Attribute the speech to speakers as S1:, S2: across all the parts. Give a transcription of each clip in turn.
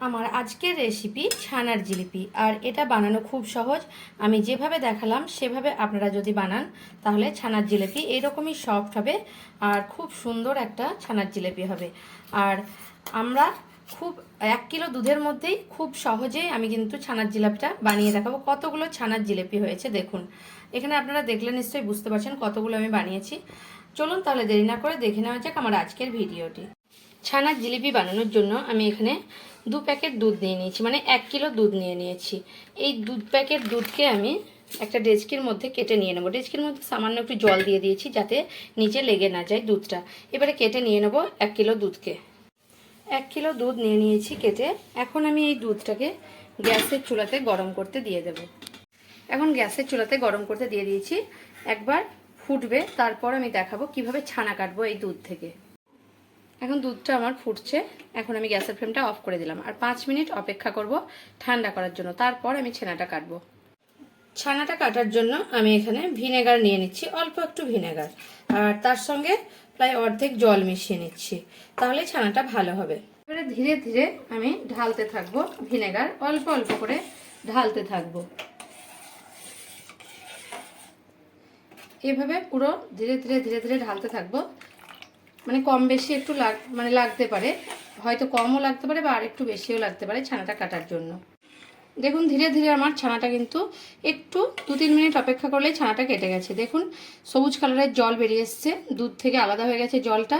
S1: আমার আজকের রেসিপি ছানার জিলিপি। আর এটা বানানো খুব সহজ। আমি যেভাবে দেখালাম, সেভাবে আপনারা যদি বানান, তাহলে ছানার জিলিপি এরকমই সফট হবে আর খুব সুন্দর একটা ছানার জিলিপি হবে। আর আমরা খুব, এক কিলো দুধের মধ্যেই খুব সহজেই আমি কিন্তু ছানার জিলাপিটা বানিয়ে দেখাবো। কতগুলো ছানার জিলিপি হয়েছে দেখুন। এখানে আপনারা দেখলে নিশ্চয়ই বুঝতে পারছেন কতগুলো আমি বানিয়েছি। চলুন তাহলে দেরি না করে দেখে নেওয়া যাক আমার আজকের ভিডিওটি। ছানার জিলিপি বানানোর জন্য আমি এখানে দু প্যাকেট দুধ নিয়ে নিয়েছি মানে এক কিলো দুধ নিয়ে নিয়েছি। এই দুধ প্যাকেট দুধকে আমি একটা ডেচকির মধ্যে কেটে নিয়ে নেব। ডেচকির মধ্যে সামান্য একটু জল দিয়ে দিয়েছি যাতে নিচে লেগে না যায় দুধটা। এবারে কেটে নিয়ে নেব এক কিলো দুধকে। এক কিলো দুধ নিয়ে নিয়েছি কেটে। এখন আমি এই দুধটাকে গ্যাসের চুলাতে গরম করতে দিয়ে দেব। এখন গ্যাসের চুলাতে গরম করতে দিয়ে দিয়েছি। একবার ফুটবে, তারপর আমি দেখাবো কীভাবে ছানা কাটবো এই দুধ থেকে। এখন দুধটা আমার ফুটছে। এখন আমি গ্যাসের ফ্লেমটা অফ করে দিলাম। আর পাঁচ মিনিট অপেক্ষা করব ঠান্ডা করার জন্য। তারপর আমি ছানাটা কাটবো। ছানাটা কাটার জন্য আমি এখানে ভিনেগার নিয়ে নিচ্ছি, অল্প একটু ভিনেগার। আর তার সঙ্গে প্রায় অর্ধেক জল মিশিয়ে নিচ্ছি। তাহলে ছানাটা ভালো হবে। এবারে ধীরে ধীরে আমি ঢালতে থাকব ভিনেগার। অল্প অল্প করে ঢালতে থাকব। এভাবে পুরো ধীরে ধীরে ধীরে ধীরে ঢালতে থাকব। মানে কম বেশি একটু লাগ মানে লাগতে পারে। হয়তো কমও লাগতে পারে বা আর একটু বেশিও লাগতে পারে ছানাটা কাটার জন্য। দেখুন, ধীরে ধীরে আমার ছানাটা কিন্তু একটু দু তিন মিনিট অপেক্ষা করলেই ছানাটা কেটে গেছে। দেখুন, সবুজ কালারের জল বেরিয়ে এসছে। দুধ থেকে আলাদা হয়ে গেছে জলটা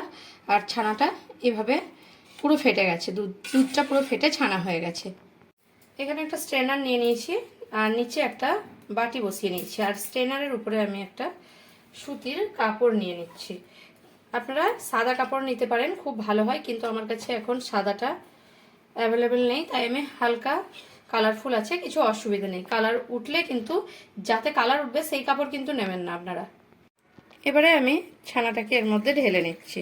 S1: আর ছানাটা এভাবে পুরো ফেটে গেছে। দুধ, দুধটা পুরো ফেটে ছানা হয়ে গেছে। এখানে একটা স্ট্রেনার নিয়ে নিয়েছি আর নিচে একটা বাটি বসিয়ে নিয়েছি। আর স্ট্রেনারের উপরে আমি একটা সুতির কাপড় নিয়ে নিচ্ছি। আপনারা সাদা কাপড় নিতে পারেন, খুব ভালো হয়, কিন্তু আমার কাছে এখন সাদাটা অ্যাভেলেবেল নেই, তাই আমি হালকা কালারফুল আছে, কিছু অসুবিধা নেই। কালার উঠলে কিন্তু, যাতে কালার উঠবে, সেই কাপড় কিন্তু নেবেন না আপনারা। এবারে আমি ছানাটাকে এর মধ্যে ঢেলে নিচ্ছি।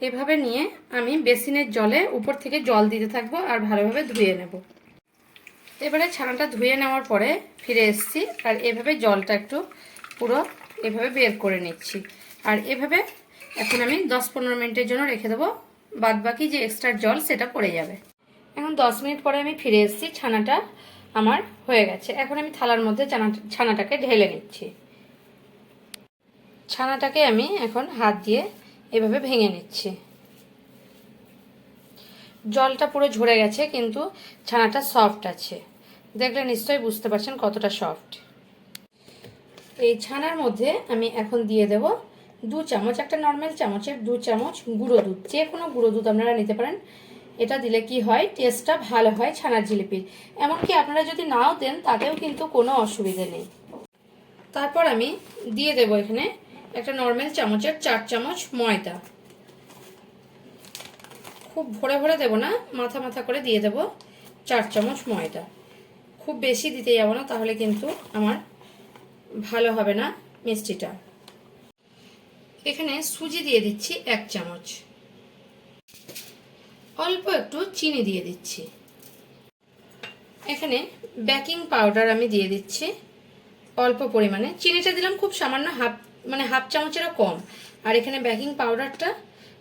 S1: এভাবে নিয়ে আমি বেসিনের জলে উপর থেকে জল দিতে থাকব আর ভালোভাবে ধুয়ে নেব। এবারে ছানাটা ধুয়ে নেওয়ার পরে ফিরে এসেছি আর এভাবে জলটা একটু পুরো এভাবে বের করে নিচ্ছি। আর এভাবে এখন আমি দশ পনেরো মিনিটের জন্য রেখে দেবো বাদ বাকি যে এক্সট্রা জল সেটা পড়ে যাবে। এখন দশ মিনিট পরে আমি ফিরে এসেছি, ছানাটা আমার হয়ে গেছে। এখন আমি থালার মধ্যে ছানা ছানাটাকে ঢেলে নিচ্ছি। ছানাটাকে আমি এখন হাত দিয়ে এভাবে ভেঙে নিচ্ছি। জলটা পুরো ঝরে গেছে, কিন্তু ছানাটা সফট আছে। দেখলে নিশ্চয়ই বুঝতে পারছেন কতটা সফট এই ছানার মধ্যে আমি এখন দিয়ে দেব দু চামচ, একটা নর্মাল চামচের দু চামচ গুঁড়ো দুধ। যে কোনো গুঁড়ো দুধ আপনারা নিতে পারেন। এটা দিলে কি হয়? টেস্টটা ভালো হয় ছানার জিলিপির। এমনকি আপনারা যদি নাও দেন, তাতেও কিন্তু কোনো অসুবিধে নেই। তারপর আমি দিয়ে দেব এখানে একটা নর্মাল চামচের চার চামচ ময়দা। খুব ভরে ভরে দেব না, মাথা মাথা করে দিয়ে দেব চার চামচ ময়দা। খুব বেশি দিতে যাব না, তাহলে কিন্তু আমার ভালো হবে না মিষ্টিটা। এখানে সুজি দিয়ে দিচ্ছি এক চামচ। অল্প একটু চিনি দিয়ে দিচ্ছি। এখানে বেকিং পাউডার আমি দিয়ে দিচ্ছি। অল্প পরিমাণে। চিনিটা দিলাম খুব সামান্য হাফ মানে হাফ চামচেরও কম। আর এখানে বেকিং পাউডারটা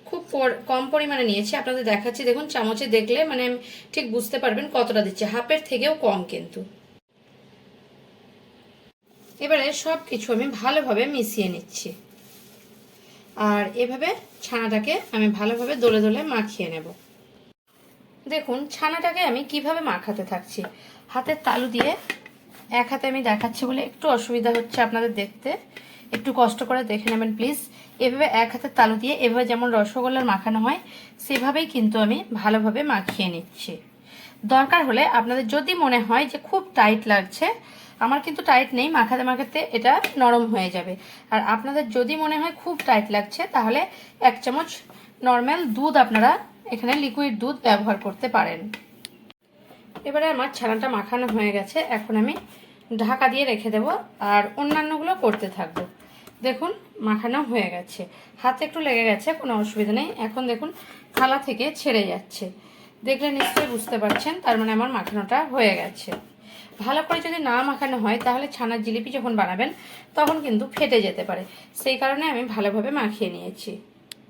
S1: খুব কম পরিমাণে নিয়েছি। আপনাদের দেখাচ্ছি, দেখুন চামচে দেখলে মানে ঠিক বুঝতে পারবেন কতটা দিচ্ছে। হাফের থেকেও কম কিন্তু। এবারে সব কিছু আমি ভালোভাবে মিশিয়ে নিচ্ছি। আর এভাবে ছানাটাকে আমি ভালোভাবে দোলে দোলে মাখিয়ে নেব। দেখুন ছানাটাকে আমি কীভাবে মাখাতে থাকছি। হাতের তালু দিয়ে এক হাতে আমি দেখাচ্ছি বলে একটু অসুবিধা হচ্ছে আপনাদের দেখতে। একটু কষ্ট করে দেখে নেবেন প্লিজ এভাবে এক হাতের তালু দিয়ে এভাবে যেমন রসগোল্লার মাখানো হয়, সেভাবেই কিন্তু আমি ভালোভাবে মাখিয়ে নিচ্ছি। দরকার হলে আপনাদের যদি মনে হয় যে খুব টাইট লাগছে, আমার কিন্তু টাইট নেই, মাখাতে মাখাতে এটা নরম হয়ে যাবে। আর আপনাদের যদি মনে হয় খুব টাইট লাগছে, তাহলে এক চামচ নর্মাল দুধ আপনারা এখানে লিকুইড দুধ ব্যবহার করতে পারেন। এবারে আমার ছানাটা মাখানো হয়ে গেছে, এখন আমি ঢাকা দিয়ে রেখে দেব আর অন্যান্যগুলো করতে থাকব। দেখুন, মাখানো হয়ে গেছে। হাতে একটু লেগে গেছে, কোনো অসুবিধা নেই। এখন দেখুন, থালা থেকে ছেড়ে যাচ্ছে। দেখলে নিশ্চয়ই বুঝতে পারছেন, তার মানে আমার মাখানোটা হয়ে গেছে। ভালো করে যদি না মাখানো হয়, তাহলে ছানার জিলিপি যখন বানাবেন, তখন কিন্তু ফেটে যেতে পারে। সেই কারণে আমি ভালোভাবে মাখিয়ে নিয়েছি।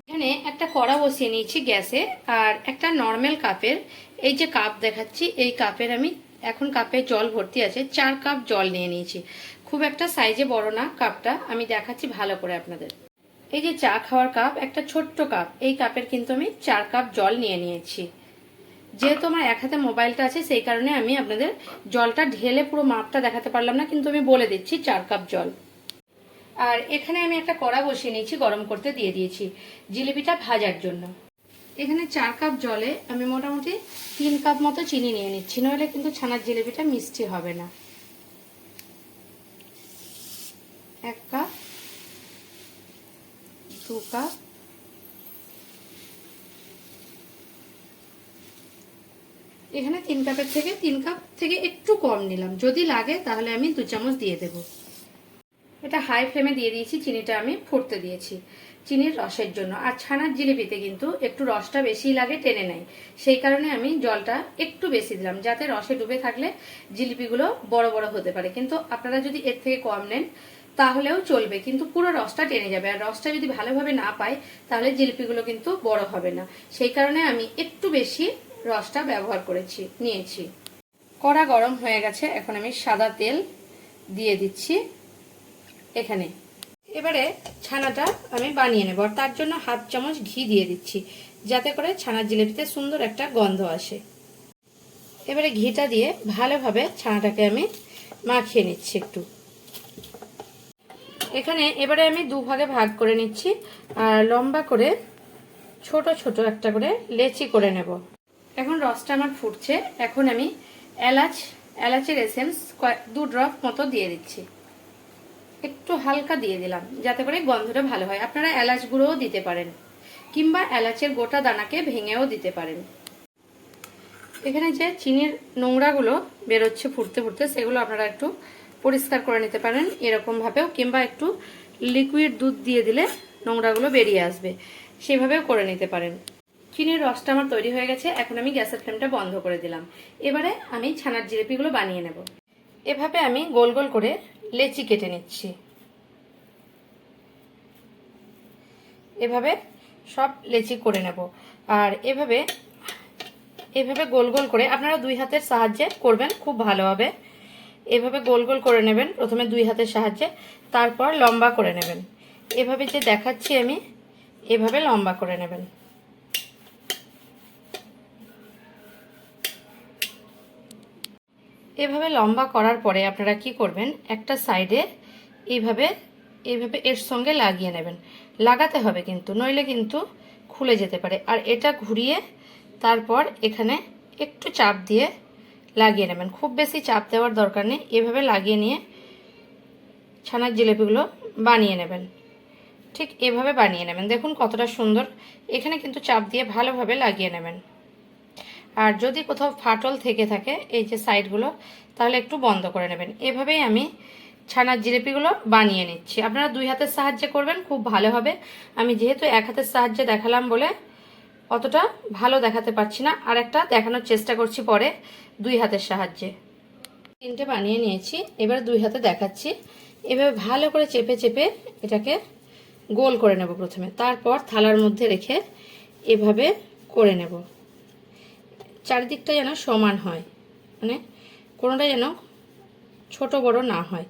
S1: এখানে একটা কড়া বসিয়ে নিয়েছি গ্যাসে, আর একটা নর্মাল কাপের, এই যে কাপ দেখাচ্ছি, এই কাপের আমি এখন কাপে জল ভর্তি আছে, চার কাপ জল নিয়ে নিয়েছি। খুব একটা সাইজে বড় না কাপটা, আমি দেখাচ্ছি ভালো করে আপনাদের। এই যে চা খাওয়ার কাপ, একটা ছোট্ট কাপ, এই কাপের কিন্তু আমি চার কাপ জল নিয়ে নিয়েছি। যেহেতু আমার এক হাতে মোবাইলটা আছে, সেই কারণে আমি আপনাদের জলটা ঢেলে পুরো মাপটা দেখাতে পারলাম না, কিন্তু আমি বলে দিচ্ছি চার কাপ জল। আর এখানে আমি একটা কড়া বসিয়ে নিয়েছি, গরম করতে দিয়ে দিয়েছি, জিলিপিটা ভাজার জন্য। এখানে চার কাপ জলে আমি মোটামুটি তিন কাপ মতো চিনি নিয়ে নিচ্ছি। নইলে কিন্তু ছানার জিলিপিটা মিষ্টি হবে না। এক কাপ, দু কাপ, এখানে তিন কাপের থেকে তিন কাপ থেকে একটু কম নিলাম। যদি লাগে তাহলে আমি দু চামচ দিয়ে দেব। এটা হাই ফ্লেমে দিয়ে দিয়েছি, চিনিটা আমি ফুটতে দিয়েছি, চিনির রসের জন্য। আর ছানার জিলিপিতে কিন্তু একটু রসটা বেশি লাগে টেনে নেয়। সেই কারণে আমি জলটা একটু বেশি দিলাম, যাতে রসে ডুবে থাকলে জিলিপিগুলো বড় বড় হতে পারে। কিন্তু আপনারা যদি এর থেকে কম নেন, তাহলেও চলবে, কিন্তু পুরো রসটা টেনে যাবে। আর রসটা যদি ভালোভাবে না পায়, তাহলে জিলিপিগুলো কিন্তু বড় হবে না। সেই কারণে আমি একটু বেশি রসটা ব্যবহার করেছি, নিয়েছি। কড়া গরম হয়ে গেছে, এখন আমি সাদা তেল দিয়ে দিচ্ছি। এখানে। এবারে ছানাটা আমি বানিয়ে নেব আর তার জন্য হাফ চামচ ঘি দিয়ে দিচ্ছি, যাতে করে ছানার জিলেপিতে সুন্দর একটা গন্ধ আসে। এবারে ঘিটা দিয়ে ভালোভাবে ছানাটাকে আমি মাখিয়ে নিচ্ছি একটু। এখানে এবারে আমি দুভাগে ভাগ করে নিচ্ছি আর লম্বা করে ছোট ছোট একটা করে লেচি করে নেব। এখন রসটা আমার ফুটছে, এখন আমি এলাচ, এলাচের এসেন্স দু ড্রপ মতো দিয়ে দিচ্ছি। একটু হালকা দিয়ে দিলাম, যাতে করে গন্ধটা ভালো হয়। আপনারা এলাচ গুঁড়োও দিতে পারেন, কিংবা এলাচের গোটা দানাকে ভেঙেও দিতে পারেন। এখানে যে চিনির নোংরাগুলো বেরোচ্ছে ফুটতে ফুটতে, সেগুলো আপনারা একটু পরিষ্কার করে নিতে পারেন এরকমভাবেও, কিংবা একটু লিকুইড দুধ দিয়ে দিলে নোংরাগুলো বেরিয়ে আসবে, সেভাবেও করে নিতে পারেন। চিনির রসটা আমার তৈরি হয়ে গেছে, এখন আমি গ্যাসের ফ্লেমটা বন্ধ করে দিলাম। এবারে আমি ছানার জিলিপিগুলো বানিয়ে নেব। এভাবে আমি গোল গোল করে লেচি কেটে নিচ্ছি। এভাবে সব লেচি করে নেব। আর এভাবে এভাবে গোল গোল করে আপনারা দুই হাতের সাহায্যে করবেন, খুব ভালো হবে। এভাবে গোল গোল করে নেবেন, প্রথমে দুই হাতের সাহায্যে, তারপর লম্বা করে নেবেন। এভাবে যে দেখাচ্ছি আমি, এভাবে লম্বা করে নেবেন। এভাবে লম্বা করার পরে আপনারা কি করবেন? একটা সাইডে এইভাবে এইভাবে এর সঙ্গে লাগিয়ে নেবেন। লাগাতে হবে কিন্তু, নইলে কিন্তু খুলে যেতে পারে। আর এটা ঘুরিয়ে তারপর এখানে একটু চাপ দিয়ে লাগিয়ে নেবেন। খুব বেশি চাপ দেওয়ার দরকার নেই। এভাবে লাগিয়ে নিয়ে ছানার জিলেপিগুলো বানিয়ে নেবেন। ঠিক এভাবে বানিয়ে নেবেন। দেখুন কতটা সুন্দর। এখানে কিন্তু চাপ দিয়ে ভালোভাবে লাগিয়ে নেবেন। আর যদি কোথাও ফাটল থেকে থাকে, এই যে সাইডগুলো, তাহলে একটু বন্ধ করে নেবেন। এভাবেই আমি ছানার জিলিপিগুলো বানিয়ে নিচ্ছি। আপনারা দুই হাতের সাহায্যে করবেন, খুব ভালো হবে। আমি যেহেতু এক হাতের সাহায্যে দেখালাম বলে অতটা ভালো দেখাতে পারছি না আর একটা দেখানোর চেষ্টা করছি পরে দুই হাতের সাহায্যে। তিনটে বানিয়ে নিয়েছি, এবার দুই হাতে দেখাচ্ছি। এভাবে ভালো করে চেপে চেপে এটাকে গোল করে নেব প্রথমে। তারপর থালার মধ্যে রেখে এভাবে করে নেব। চারিদিকটা যেন সমান হয়। মানে কোনোটা যেন ছোট বড় না হয়।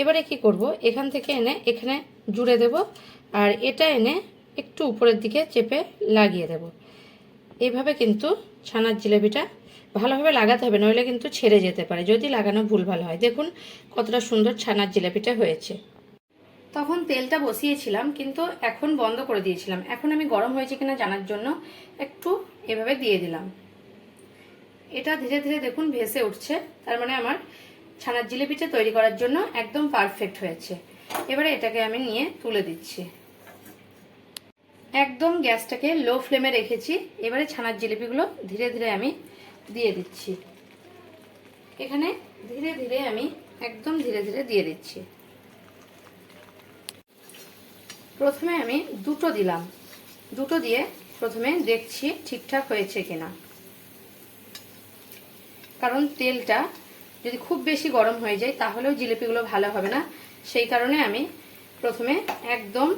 S1: এবারে কি করব? এখান থেকে এনে এখানে জুড়ে দেব আর এটা এনে একটু উপরের দিকে চেপে লাগিয়ে দেব। এইভাবে কিন্তু ছানার জিলেপিটা ভালোভাবে লাগাতে হবে, নইলে কিন্তু ছেড়ে যেতে পারে। যদি লাগানো ভুল ভালো হয়। দেখুন কতটা সুন্দর ছানার জিলেপিটা হয়েছে। তখন তেলটা বসিয়েছিলাম, কিন্তু এখন বন্ধ করে দিয়েছিলাম। এখন আমি গরম হয়েছে কিনা জানার জন্য একটু এভাবে দিয়ে দিলাম। এটা ধীরে ধীরে দেখুন ভেসে উঠছে, তার মানে আমার ছানার জিলিপিটা তৈরি করার জন্য একদম পারফেক্ট হয়েছে। এবারে এটাকে আমি নিয়ে তুলে দিচ্ছি। একদম গ্যাসটাকে লো ফ্লেমে রেখেছি, এবারে ছানার জিলিপিগুলো ধীরে ধীরে আমি দিয়ে দিচ্ছি। এখানে ধীরে ধীরে আমি একদম ধীরে ধীরে দিয়ে দিচ্ছি। প্রথমে আমি দুটো দিলাম। দুটো দিয়ে প্রথমে দেখছি ঠিকঠাক হয়েছে কিনা। কারণ তেলটা যদি খুব বেশি গরম হয়ে যায়, তাহলেও জিলিপিগুলো ভালো হবে না। সেই কারণে আমি প্রথমে একদম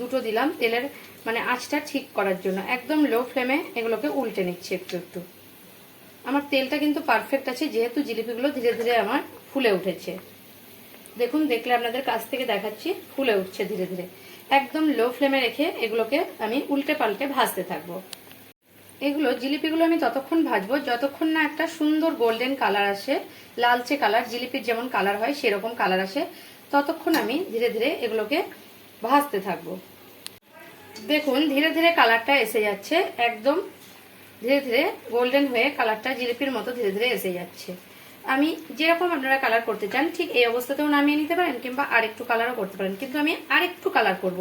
S1: দুটো দিলাম তেলের মানে আঁচটা ঠিক করার জন্য। একদম লো ফ্লেমে এগুলোকে উল্টে নিচ্ছি একটু একটু। আমার তেলটা কিন্তু পারফেক্ট আছে, যেহেতু জিলিপিগুলো ধীরে ধীরে আমার ফুলে উঠেছে। দেখুন, দেখলে আপনাদের কাছ থেকে দেখাচ্ছি, ফুলে উঠছে ধীরে ধীরে। একদম লো ফ্লেমে রেখে এগুলোকে আমি উল্টে পাল্টে ভাজতে থাকব। এগুলো জিলিপিগুলো আমি ততক্ষণ ভাজবো, যতক্ষণ না একটা সুন্দর গোল্ডেন কালার আসে, লালচে কালার জিলিপির যেমন কালার হয় সেরকম কালার আসে, ততক্ষণ আমি ধীরে ধীরে এগুলোকে ভাজতে থাকব। দেখুন, ধীরে ধীরে কালারটা এসে যাচ্ছে, একদম ধীরে ধীরে গোল্ডেন হয়ে কালারটা জিলিপির মতো ধীরে ধীরে এসে যাচ্ছে। আমি যেরকম আপনারা কালার করতে চান, ঠিক এই অবস্থাতেও নামিয়ে নিতে পারেন কিংবা আরেকটু কালারও করতে পারেন, কিন্তু আমি আরেকটু কালার করব।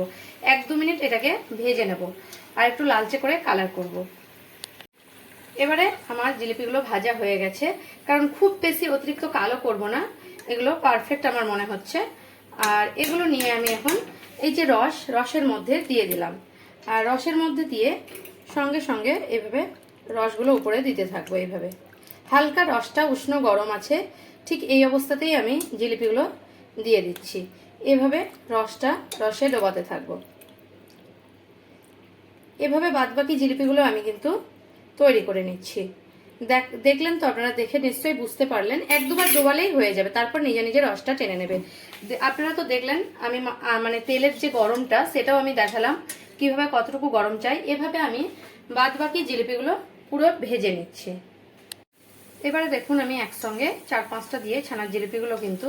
S1: এক দু মিনিট এটাকে ভেজে নেব আর একটু লালচে করে কালার করব। এবারে আমার জিলিপিগুলো ভাজা হয়ে গেছে। কারণ খুব বেশি অতিরিক্ত কালো করব না। এগুলো পারফেক্ট আমার মনে হচ্ছে। আর এগুলো নিয়ে আমি এখন এই যে রস, রসের মধ্যে দিয়ে দিলাম। আর রসের মধ্যে দিয়ে সঙ্গে সঙ্গে এভাবে রসগুলো উপরে দিতে থাকব এইভাবে। হালকা রসটা উষ্ণ গরম আছে। ঠিক এই অবস্থাতেই আমি জিলিপিগুলো দিয়ে দিচ্ছি। এভাবে রসটা রসে ডোবাতে থাকব। এভাবে বাদবাকি জিলিপিগুলো আমি কিন্তু তৈরি করে নিচ্ছি। দেখ, দেখলেন তো আপনারা দেখে নিশ্চয়ই বুঝতে পারলেন। এক দুবার ডোবালেই হয়ে যাবে, তারপর নিজে নিজে রসটা টেনে নেবে। আপনারা তো দেখলেন, আমি মানে তেলের যে গরমটা, সেটাও আমি দেখালাম, কীভাবে কতটুকু গরম চাই। এভাবে আমি বাদ বাকি জিলিপিগুলো পুরো ভেজে নিচ্ছি। এবারে দেখুন, আমি একসঙ্গে চার পাঁচটা দিয়ে ছানার জিলিপিগুলো কিন্তু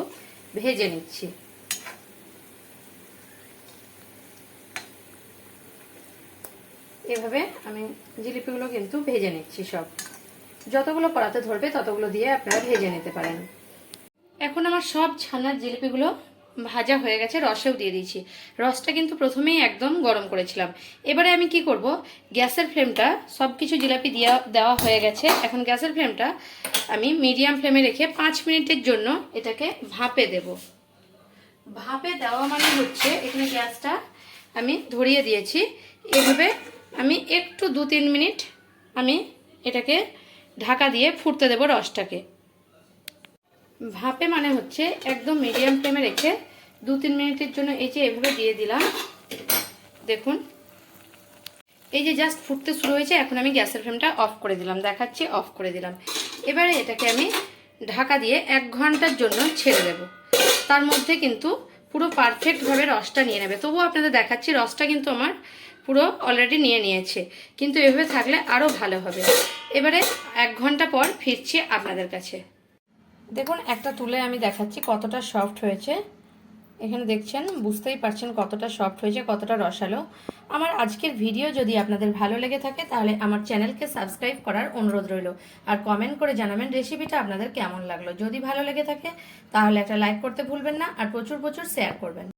S1: ভেজে নিচ্ছি। এভাবে আমি জিলিপিগুলো কিন্তু ভেজে নিচ্ছি সব। যতগুলো কড়াতে ধরবে ততগুলো দিয়ে আপনারা ভেজে নিতে পারেন। এখন আমার সব ছানার জিলিপিগুলো ভাজা হয়ে গেছে, রসেও দিয়ে দিয়েছি। রসটা কিন্তু প্রথমেই একদম গরম করেছিলাম। এবারে আমি কি করব? গ্যাসের ফ্লেমটা সব কিছু জিলাপি দেওয়া দেওয়া হয়ে গেছে। এখন গ্যাসের ফ্লেমটা আমি মিডিয়াম ফ্লেমে রেখে পাঁচ মিনিটের জন্য এটাকে ভাপে দেব। ভাপে দেওয়া মানে হচ্ছে এখানে গ্যাসটা আমি ধরিয়ে দিয়েছি। এভাবে আমি একটু দু তিন মিনিট আমি এটাকে ঢাকা দিয়ে ফুটতে দেব রসটাকে। ভাপে মানে হচ্ছে একদম মিডিয়াম ফ্লেমে রেখে দু তিন মিনিটের জন্য এই যে এভাবে দিয়ে দিলাম, দেখুন। এই যে জাস্ট ফুটতে শুরু হয়েছে, এখন আমি গ্যাসের ফ্লেমটা অফ করে দিলাম, দেখাচ্ছি অফ করে দিলাম। এবারে এটাকে আমি ঢাকা দিয়ে এক ঘণ্টার জন্য ছেড়ে দেব। তার মধ্যে কিন্তু পুরো পারফেক্টভাবে রসটা নিয়ে নেবে। তবুও আপনাদের দেখাচ্ছি, রসটা কিন্তু আমার পুরো অলরেডি নিয়ে নিয়েছে। কিন্তু এভাবে থাকলে আরও ভালো হবে। এবারে এক ঘণ্টা পর ফিরছি আপনাদের কাছে। দেখুন, একটা তুলে আমি দেখাচ্ছি কতটা সফট হয়েছে। এখানে দেখছেন, বুঝতেই পারছেন কতটা সফট হয়েছে, কতটা রসালো। আমার আজকের ভিডিও যদি আপনাদের ভালো লেগে থাকে, তাহলে আমার চ্যানেলকে সাবস্ক্রাইব করার অনুরোধ রইল। আর কমেন্ট করে জানাবেন রেসিপিটা আপনাদের কেমন লাগল। যদি ভালো লেগে থাকে, তাহলে একটা লাইক করতে ভুলবেন না, আর প্রচুর প্রচুর শেয়ার করবেন।